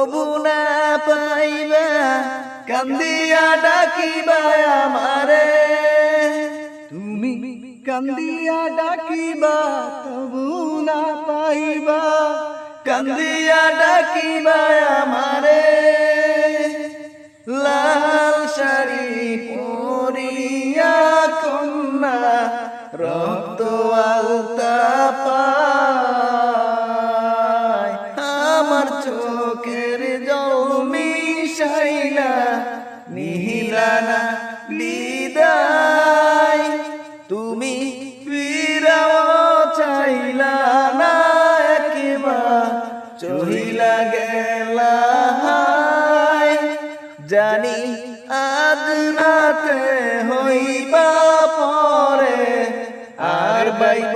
তবু না পাইবা, কান্দিয়া ডাকিবা আমারে। তুমি কান্দিয়া ডাকিবা তবু না পাইবা, কান্দিয়া ডাকিবা আমারে। লাল শাড়ি পরিয়া কন্যা, রক্ত আমার চোখের জল মিশাইলা নিহিলানা বিদায়। তুমি ফিরাও চাইলা না একবার, চহিলা গেলা জানি আজ রাতে হইবা পরে, আর বাইব